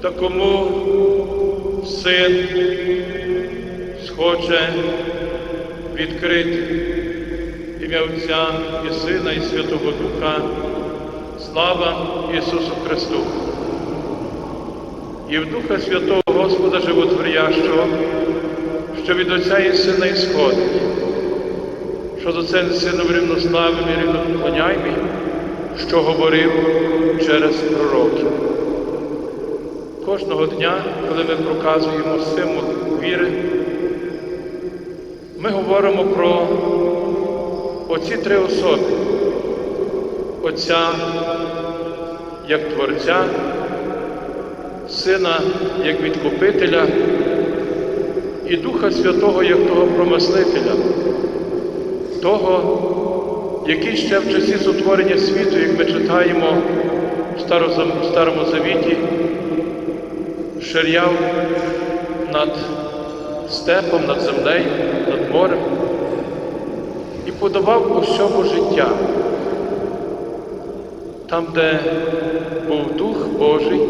та кому син схоче відкрити ім'я Отця і Сина, і Святого Духа. Слава Ісусу Христу! І в Духа Святого Господа Животворящого, що від Отця і Сина ісходить, що до Отцем Сином рівнославим і рівноклоняймий, що говорив через пророків. Кожного дня, коли ми проказуємо символ віри, ми говоримо про оці три особи. Отця як Творця, Сина як Відкупителя і Духа Святого як того промислителя, того, який ще в часі сотворення світу, як ми читаємо в Старому Завіті, ширяв над степом, над землею, над морем і подавав усьому життя. Там, де був Дух Божий,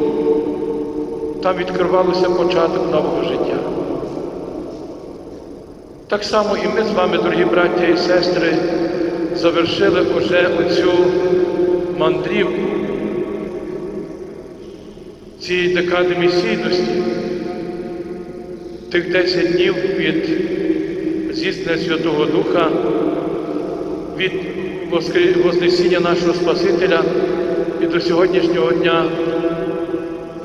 там відкривалося початок нового життя. Так само і ми з вами, дорогі браття і сестри, завершили уже оцю мандрівку цієї декади місійності, тих 10 днів від зіснення Святого Духа, від Вознесіння нашого Спасителя і до сьогоднішнього дня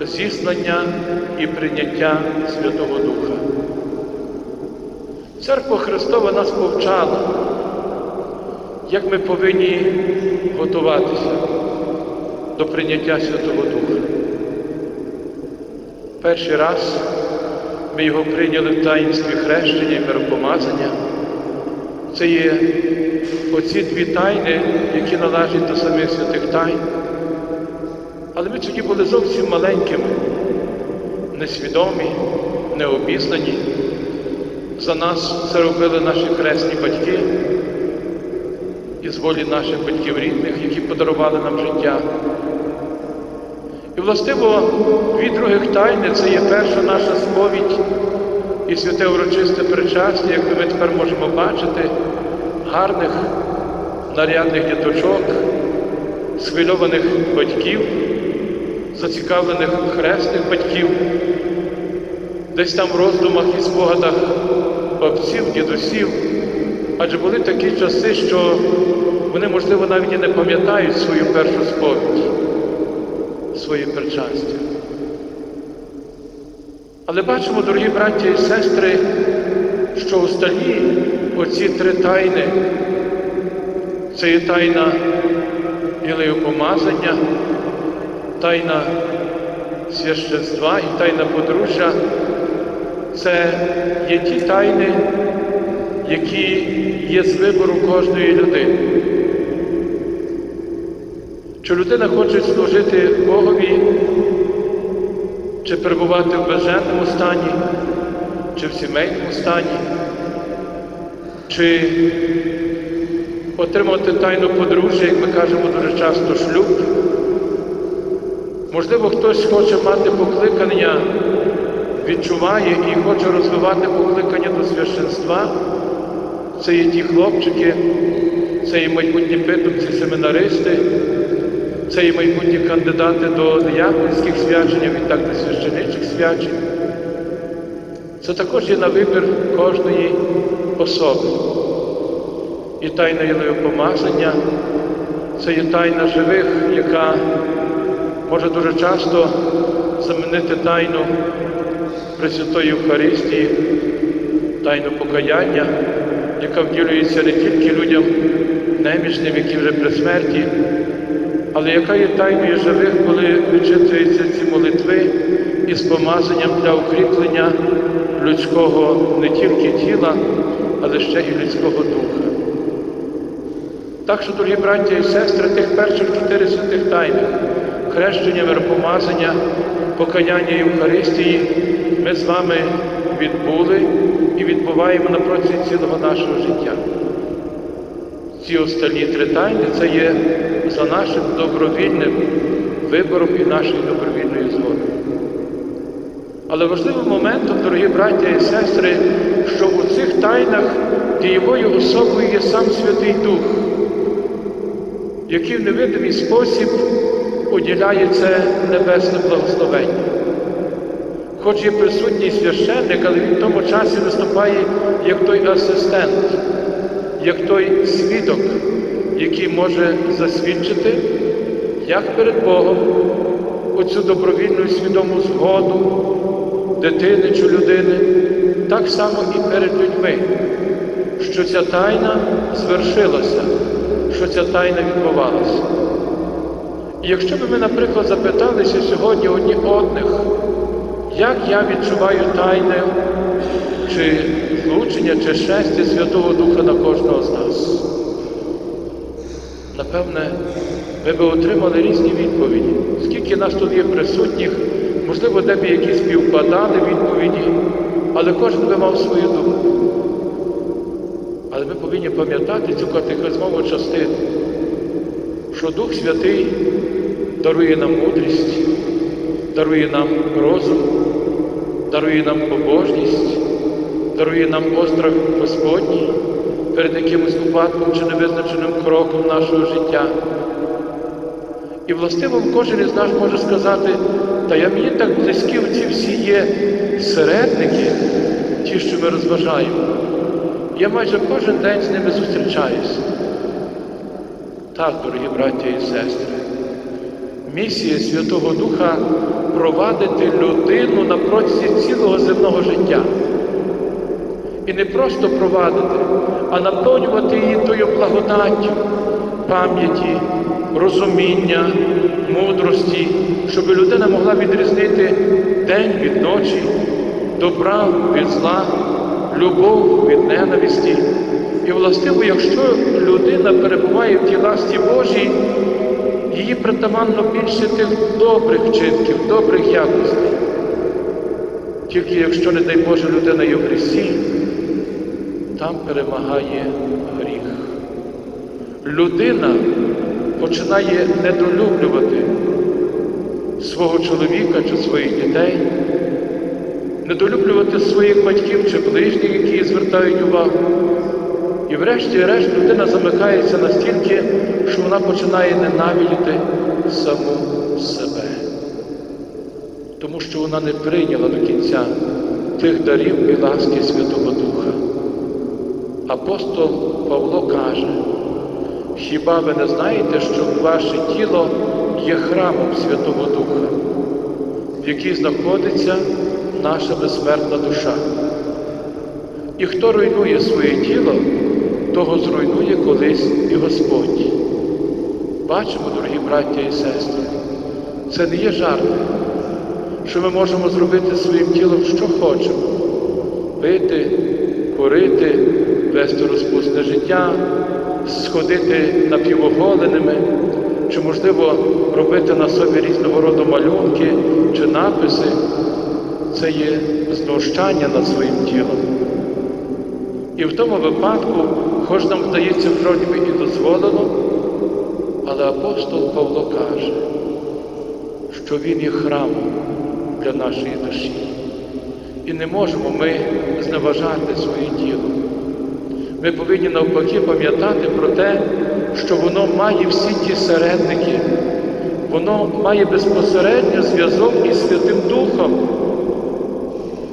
зіснання і прийняття Святого Духа. Церква Христова нас повчала, як ми повинні готуватися до прийняття Святого Духа. Перший раз ми його прийняли в таїнстві хрещення і миропомазання. Це є оці дві тайни, які належать до самих святих тайн. Але ми тоді були зовсім маленькими, несвідомі, необізнані. За нас це робили наші хресні батьки із волі наших батьків рідних, які подарували нам життя. І, властиво, дві других тайни це є перша наша сповідь і святе урочисте причастя, як ми тепер можемо бачити, гарних, нарядних діточок, схвильованих батьків, зацікавлених хресних батьків, десь там в роздумах і спогадах бабців, дідусів. Адже були такі часи, що вони, можливо, навіть і не пам'ятають свою першу сповідь, своє причастя. Але бачимо, дорогі браття і сестри, що у сталі оці три тайни це є тайна помазання, тайна священства і тайна подружжя. Це є ті тайни, які є з вибору кожної людини. Чи людина хоче служити Богові, чи перебувати в блаженному стані, чи в сімейному стані, чи отримати тайну подружжя, як ми кажемо дуже часто, шлюб. Можливо, хтось хоче мати покликання, відчуває і хоче розвивати покликання до священства. Це є ті хлопчики, це є майбутні питомці, семинаристи, це є майбутні кандидати до дияконських свячень, а відтак до священичих свячень. Це також є на вибір кожної особи. І тайна помазання це є тайна живих, яка може дуже часто замінити тайну Пресвятої Євхаристії, тайну покаяння, яка вділюється не тільки людям немічним, які вже при смерті, але яка є тайною живих, коли вичитуються ці молитви із помазанням для укріплення людського не тільки тіла, але ще і людського духа. Так що, дорогі браття і сестри, тих перших чотири святих тайни хрещення, миропомазання, покаяння Євхаристії ми з вами відбули і відбуваємо на протязі цілого нашого життя. Ці останні три тайни це є за нашим добровільним вибором і нашою добровільною згодою. Але важливим моментом, дорогі браття і сестри, що у цих тайнах дієвою особою є сам Святий Дух, який в невидимий спосіб уділяє це небесне благословення. Хоч є присутній священник, але він в тому часі виступає як той асистент, як той свідок, який може засвідчити, як перед Богом оцю добровільну і свідому згоду дитини чи людини, так само і перед людьми, що ця тайна звершилася, що ця тайна відбувалася. І якщо б ми, наприклад, запиталися сьогодні одні одних, як я відчуваю тайне чи злучення, чи щастя Святого Духа на кожного з нас, напевне, ми би отримали різні відповіді. Скільки нас тут є присутніх, можливо, де б якісь співпадали відповіді, але кожен би мав свою думку. Але ми повинні пам'ятати цю катехизмову частину, що Дух Святий дарує нам мудрість, дарує нам розум, дарує нам побожність, дарує нам острах Господній перед якимось випадком чи невизначеним кроком нашого життя. І властиво кожен із нас може сказати, та я мені так близькі ці всі є середники, ті, що ми розважаємо. Я майже кожен день з ними зустрічаюся. Так, дорогі браття і сестри, місія Святого Духа провадити людину на протязі цілого земного життя. І не просто провадити, а наповнювати її тою благодаттю, пам'яті, розуміння, мудрості, щоб людина могла відрізнити день від ночі, добра від зла, любов від ненависті. І властиво, якщо людина перебуває в тій ласті Божій, її притаманно більше тих добрих вчинків, добрих якостей. Тільки якщо, не дай Боже, людина є в грісі, там перемагає гріх. Людина починає недолюблювати свого чоловіка чи своїх дітей, недолюблювати своїх батьків чи ближніх, які звертають увагу. І врешті-решт людина замикається настільки, що вона починає ненавидіти саму себе, тому що вона не прийняла до кінця тих дарів і ласки Святого. Апостол Павло каже, хіба ви не знаєте, що ваше тіло є храмом Святого Духа, в якій знаходиться наша безсмертна душа? І хто руйнує своє тіло, того зруйнує колись і Господь. Бачимо, дорогі браття і сестри, це не є жарт, що ми можемо зробити своїм тілом, що хочемо. Пити, курити, вести розпусне життя, сходити напівоголеними, чи, можливо, робити на собі різного роду малюнки чи написи. Це є знущання над своїм тілом. І в тому випадку, хоч нам здається, вроді би і дозволено, але апостол Павло каже, що він є храмом для нашої душі. І не можемо ми зневажати своє тіло. Ми повинні навпаки пам'ятати про те, що воно має всі ті середники, воно має безпосередньо зв'язок із Святим Духом.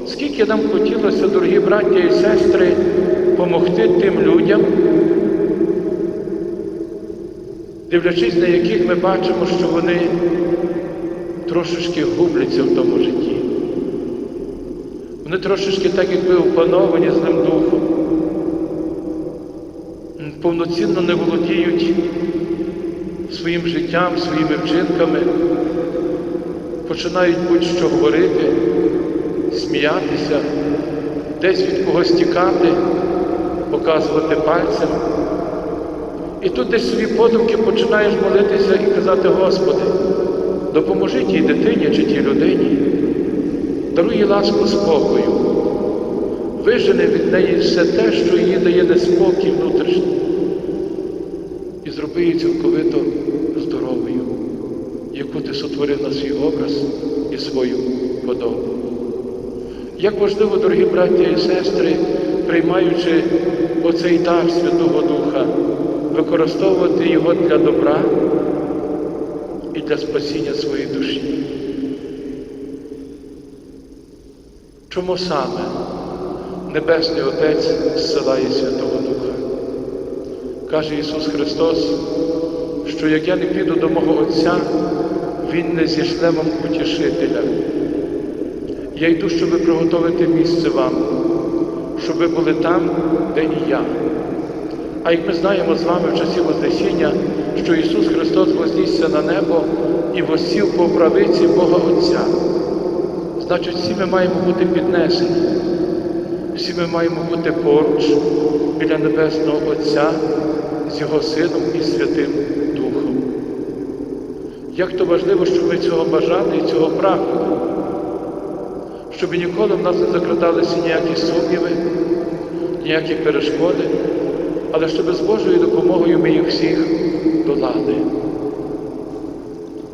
Скільки нам хотілося, дорогі браття і сестри, помогти тим людям, дивлячись на яких ми бачимо, що вони трошечки губляться в тому житті. Вони трошечки так, якби опановані з ним духом, повноцінно не володіють своїм життям, своїми вчинками, починають будь-що говорити, сміятися, десь від когось тікати, показувати пальцем. І тут десь собі подумки починаєш молитися і казати, Господи, допоможи тій дитині чи тій людині, даруй їй ласку спокою, вижени від неї все те, що їй дає неспокій внутрішній, і цілковито здоровою, яку ти сотворив на свій образ і свою подобу. Як важливо, дорогі браття і сестри, приймаючи оцей дар Святого Духа, використовувати його для добра і для спасіння своєї душі. Чому саме Небесний Отець зсилає Святого Духа? Каже Ісус Христос, що як я не піду до мого Отця, Він не зішле вам утішителя. Я йду, щоб приготовити місце вам, щоб ви були там, де і я. А як ми знаємо з вами в часі Вознесіння, що Ісус Христос вознісся на небо і воссів по правиці Бога Отця. Значить, всі ми маємо бути піднесені, всі ми маємо бути поруч біля Небесного Отця з Його Сином і Святим Духом. Як то важливо, щоб ми цього бажали і цього прагнули, щоб ніколи в нас не закрадалися ніякі сумніви, ніякі перешкоди, але щоб з Божою допомогою ми їх всіх долали.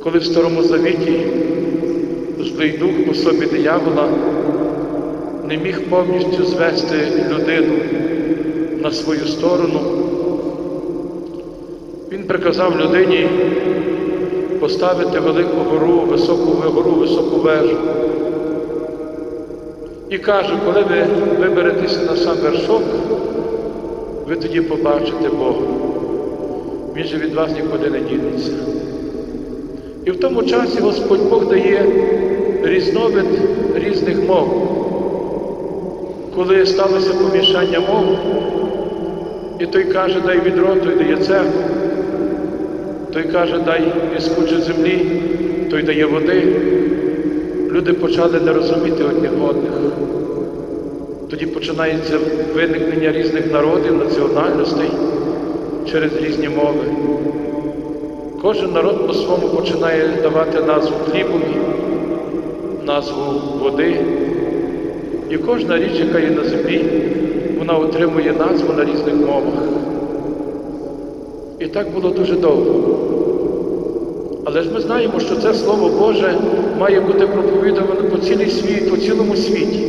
Коли в Старому Завіті злий дух у собі диявола не міг повністю звести людину на свою сторону, приказав людині поставити велику гору, високу гору, високу вежу. І каже, коли ви виберетеся на сам вершок, ви тоді побачите Бога. Він же від вас нікуди не дінеться. І в тому часі Господь Бог дає різновид різних мов. Коли сталося помішання мов, і той каже, дай відро, той дає цегу, той каже, дай іскуче землі, той дає води. Люди почали не розуміти одних одних. Тоді починається виникнення різних народів, національностей через різні мови. Кожен народ по-своєму починає давати назву хлібові, назву води. І кожна річ, яка є на землі, вона отримує назву на різних мовах. І так було дуже довго. Але ж ми знаємо, що це Слово Боже має бути проповідувано по цілій світ, по цілому світі,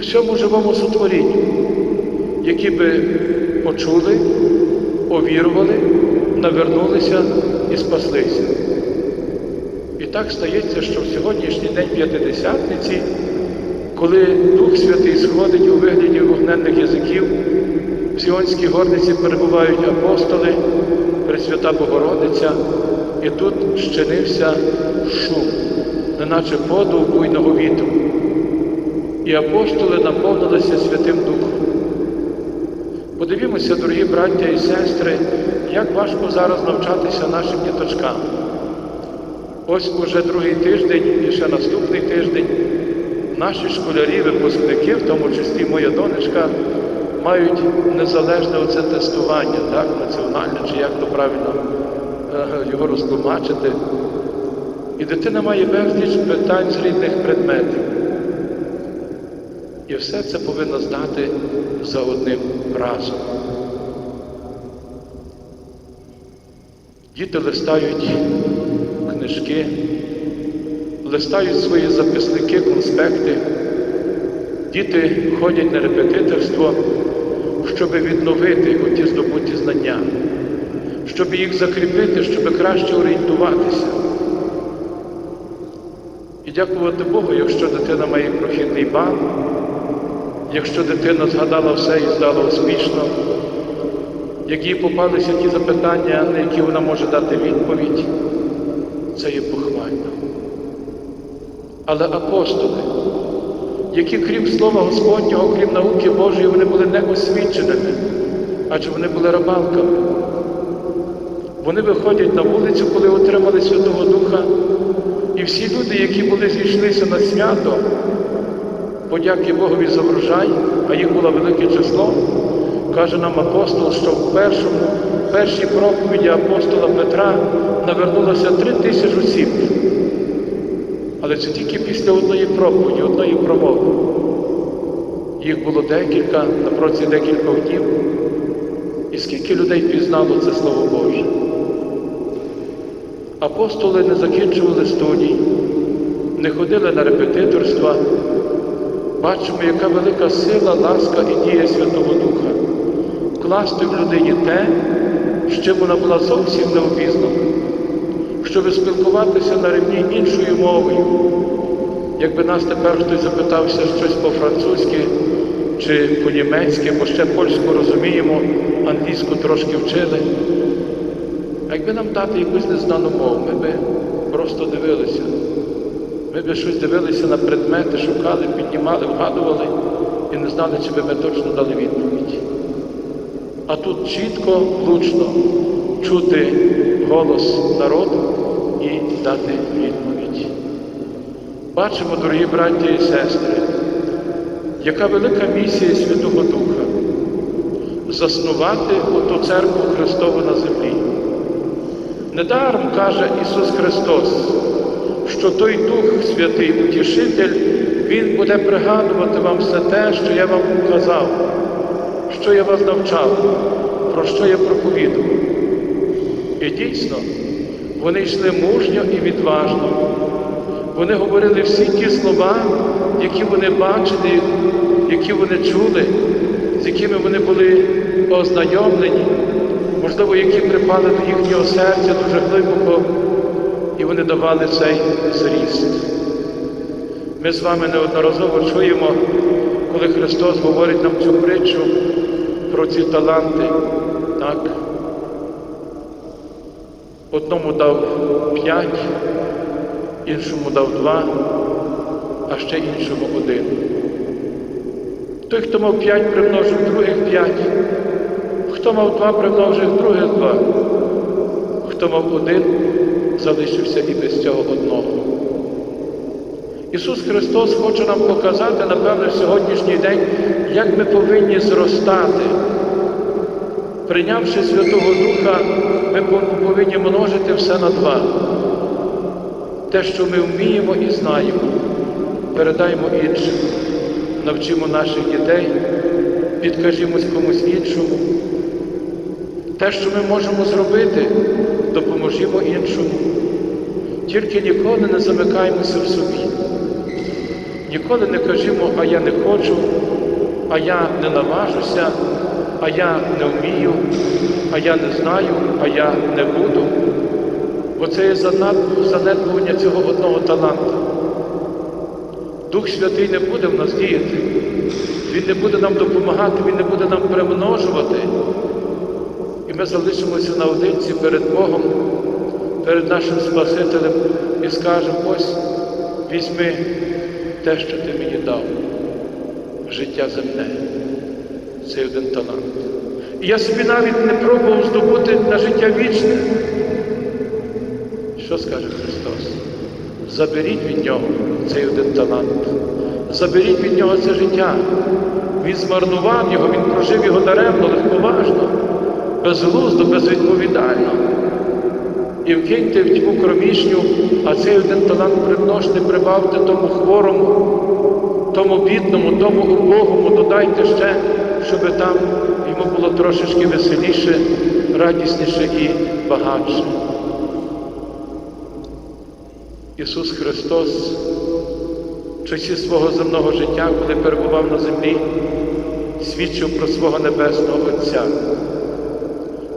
всьому живому сотворінню, які би почули, овірували, навернулися і спаслися. І так стається, що в сьогоднішній день П'ятидесятниці, коли Дух Святий сходить у вигляді вогненних язиків, Сіонській горниці перебувають апостоли, Пресвята Богородиця, і тут щинився шум, неначе подув буйного вітру. І апостоли наповнилися Святим Духом. Подивімося, дорогі браття і сестри, як важко зараз навчатися нашим діточкам. Ось уже другий тиждень і ще наступний тиждень наші школярі, випускники, в тому числі моя донечка, мають незалежне оце тестування, так, національне, чи як то правильно е, його розтлумачити. І дитина має безліч питань з різних предметів. І все це повинно здати за одним разом. Діти листають книжки, листають свої записники, конспекти. Діти ходять на репетиторство, щоб відновити оті здобуті знання, щоб їх закріпити, щоб краще орієнтуватися. І дякувати Богу, якщо дитина має прохідний бал, якщо дитина згадала все і здала успішно, як їй попалися ті запитання, на які вона може дати відповідь, це є похвально. Але апостоли, які крім Слова Господнього, крім науки Божої, вони були неосвіченими, адже вони були рабалками. Вони виходять на вулицю, коли отримали Святого Духа, і всі люди, які були зійшлися на свято, подяки Богові за врожай, а їх було велике число, каже нам апостол, що в першому, першій проповіді апостола Петра навернулося три тисячі осіб. Але це тільки після одної проповіді, одної промови. Їх було декілька на протязі декількох днів. І скільки людей пізнало це Слово Боже. Апостоли не закінчували студій, не ходили на репетиторства, бачимо, яка велика сила, ласка і дія Святого Духа вкласти в людині те, з чим вона була зовсім не обізнана, щоб спілкуватися на рівні іншою мовою. Якби нас тепер хтось запитався щось по-французьки чи по-німецьки, бо ще польську розуміємо, англійську трошки вчили. А якби нам дати якусь незнану мову, ми би просто дивилися. Ми би щось дивилися на предмети, шукали, піднімали, вгадували і не знали, чи би ми точно дали відповідь. А тут чітко, влучно чути голос народу і дати відповідь. Бачимо, дорогі браті і сестри, яка велика місія Святого Духа заснувати оту церкву Христову на землі. Недаром каже Ісус Христос, що той Дух Святий Утішитель, Він буде пригадувати вам все те, що я вам казав, що я вас навчав, про що я проповідував. І дійсно, вони йшли мужньо і відважно. Вони говорили всі ті слова, які вони бачили, які вони чули, з якими вони були ознайомлені, можливо, які припали до їхнього серця дуже глибоко, і вони давали цей зріст. Ми з вами неодноразово чуємо, коли Христос говорить нам цю притчу про ці таланти. Так? Одному дав п'ять, іншому дав два, а ще іншому один. Той, хто мав п'ять, примножив других п'ять, хто мав два, примножив других два, хто мав один, залишився і без цього одного. Ісус Христос хоче нам показати, напевно, в сьогоднішній день, як ми повинні зростати. Прийнявши Святого Духа, ми повинні множити все на два. Те, що ми вміємо і знаємо, передаємо іншим, навчимо наших дітей, підкажімось комусь іншому. Те, що ми можемо зробити, допоможімо іншому. Тільки ніколи не замикаємося в собі. Ніколи не кажімо, а я не хочу, а я не наважуся, а я не вмію, а я не знаю, а я не буду. Бо це є занедбування цього одного таланту. Дух Святий не буде в нас діяти, Він не буде нам допомагати, Він не буде нам примножувати. І ми залишимося наодинці перед Богом, перед нашим Спасителем і скажемо, ось візьми те, що ти мені дав, життя земне. Це один талант. Я собі навіть не пробував здобути на життя вічне. Що скаже Христос? Заберіть від нього цей один талант. Заберіть від нього це життя. Він змарнував його, він прожив його даремно, легковажно, безглуздо, безвідповідально. І вкиньте в тьму кромішню, а цей один талант примножте, прибавте тому хворому, тому бідному, тому убогому, додайте ще, щоб там йому було трошечки веселіше, радісніше і багатше. Ісус Христос в часі свого земного життя, коли перебував на землі, свідчив про свого Небесного Отця.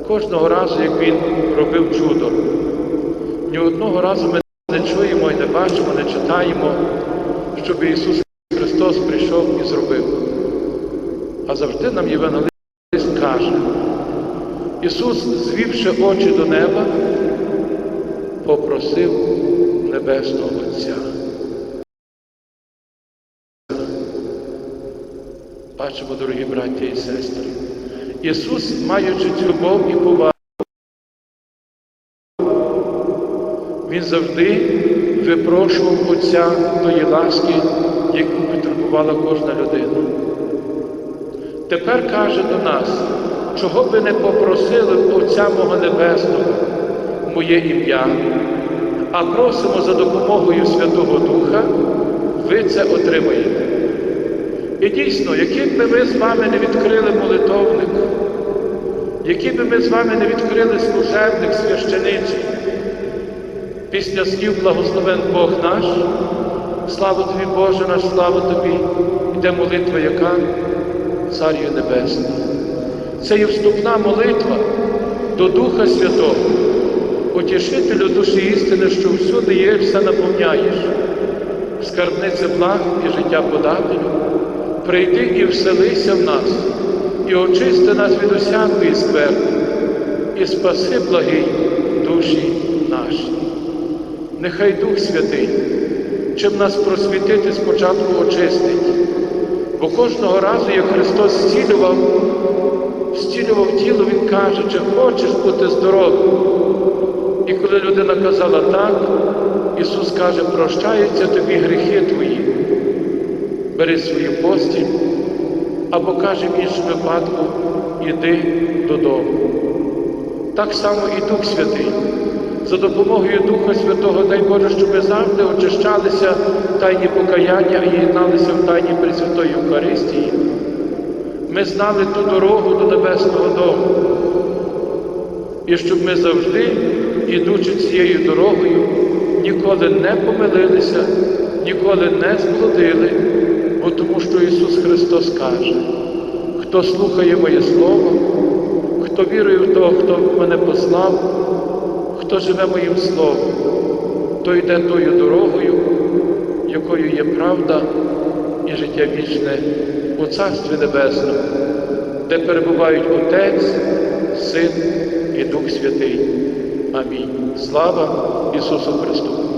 Кожного разу, як Він робив чудо, ні одного разу ми не чуємо і не бачимо, не читаємо, щоб Ісус Христос прийшов і зробив. А завжди нам Євангелист каже, Ісус, звівши очі до неба, попросив Небесного Отця. Бачимо, дорогі браті і сестри. Ісус, маючи любов і повагу, Він завжди випрошував Отця тої ласки, яку потребувала кожна людина. Тепер каже до нас, чого би не попросили Отця мого Небесного, моє ім'я, а просимо за допомогою Святого Духа, ви це отримаєте. І дійсно, яким би ми з вами не відкрили молитовник, яким би ми з вами не відкрили служебник священичий, після слів благословен Бог наш, слава тобі, Боже наш, слава тобі, йде молитва, яка Царю Небесний. Це є вступна молитва до Духа Святого, утішителю душі істини, що всюди є, все наповняєш. Скарбниця благ і життя подателю, прийди і вселися в нас, і очисти нас від усякої скверни, і спаси благий душі наші. Нехай Дух Святий, чим нас просвітити, спочатку очистить. Бо кожного разу, як Христос зцілював, зцілював тіло, Він каже, чи хочеш бути здоровим. І коли людина казала так, Ісус каже, прощаються тобі гріхи твої. Бери свою постіль, або каже в іншому випадку, іди додому. Так само і Дух Святий. За допомогою Духа Святого, дай Боже, щоб ми завжди очищалися в тайні покаяння і єдналися в тайні Пресвятої Євхаристії. Ми знали ту дорогу до Небесного Дому. І щоб ми завжди, ідучи цією дорогою, ніколи не помилилися, ніколи не зблудили, бо тому що Ісус Христос каже, хто слухає моє Слово, хто вірує в того, хто мене послав, хто живе моїм Словом, той йде тою дорогою, якою є правда і життя вічне у Царстві Небесному, де перебувають Отець, Син і Дух Святий. Амінь. Слава Ісусу Христу!